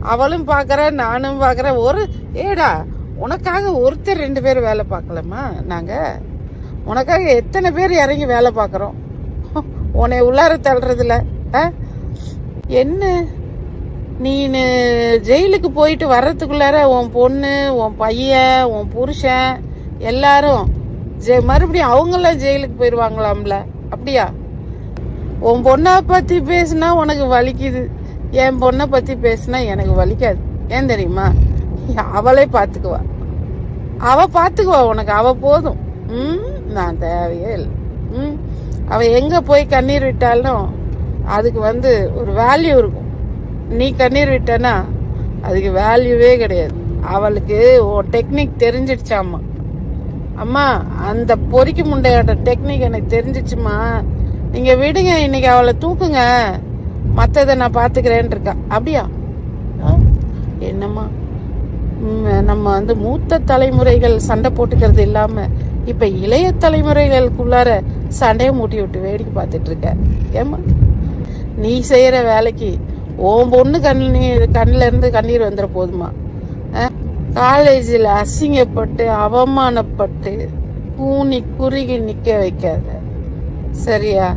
அவளும் பார்க்குறேன் நானும் பார்க்குறேன் ஒரு ஏடா உனக்காக ஒருத்தர் ரெண்டு பேர் வேலை பார்க்கலாமா நாங்கள் உனக்காக எத்தனை பேர் இறங்கி வேலை பார்க்குறோம்? உன்னை உள்ளார தள்ளுறதுல ஆ? என்ன? நீனு ஜெயிலுக்கு போயிட்டு வர்றதுக்குள்ளார உன் பொண்ணு உன் பையன் உன் புருஷன் எல்லாரும் ஜெ- மறுபடியும் அவங்களாம் ஜெயிலுக்கு போயிடுவாங்களாம்ல அப்படியா? உன் பொண்ணை பற்றி பேசுனா உனக்கு வலிக்குது. என் பொண்ணை பத்தி பேசினா எனக்கு வலிக்காது. ஏன் தெரியுமா? அவளே பாத்துக்குவா. அவ பாத்துக்குவா உனக்கு. அவ போதும். ம் நான் தேவையே இல்லை. ம் அவ எங்க போய் கண்ணீர் விட்டாலும் அதுக்கு வந்து ஒரு வேல்யூ இருக்கும். நீ கண்ணீர் விட்டனா அதுக்கு வேல்யூவே கிடையாது. அவளுக்கு ஓ டெக்னிக் தெரிஞ்சிடுச்சாம்மா. அம்மா அந்த பொறிக்கு முண்டையோட டெக்னிக் எனக்கு தெரிஞ்சிச்சுமா நீங்க விடுங்க இன்னைக்கு அவளை தூக்குங்க. மற்றதை நான் பாத்துக்கிறேன் இருக்கா அப்படியா? ஆ? என்னம்மா? நம்ம வந்து மூத்த தலைமுறைகள் சண்டை போட்டுக்கிறது இல்லாம இப்ப இளைய தலைமுறைகளுக்குள்ளார சண்டையை மூட்டி விட்டு வேடிக்கை பார்த்துட்டு இருக்க. ஏம்மா? நீ செய்யற வேலைக்கு உன் பொண்ணு கண்ணீர் கண்ணுல இருந்து கண்ணீர் வந்துட போதுமா? காலேஜில் அசிங்கப்பட்டு அவமானப்பட்டு கூனி குறுகி நிக்க வைக்காத. சரியா?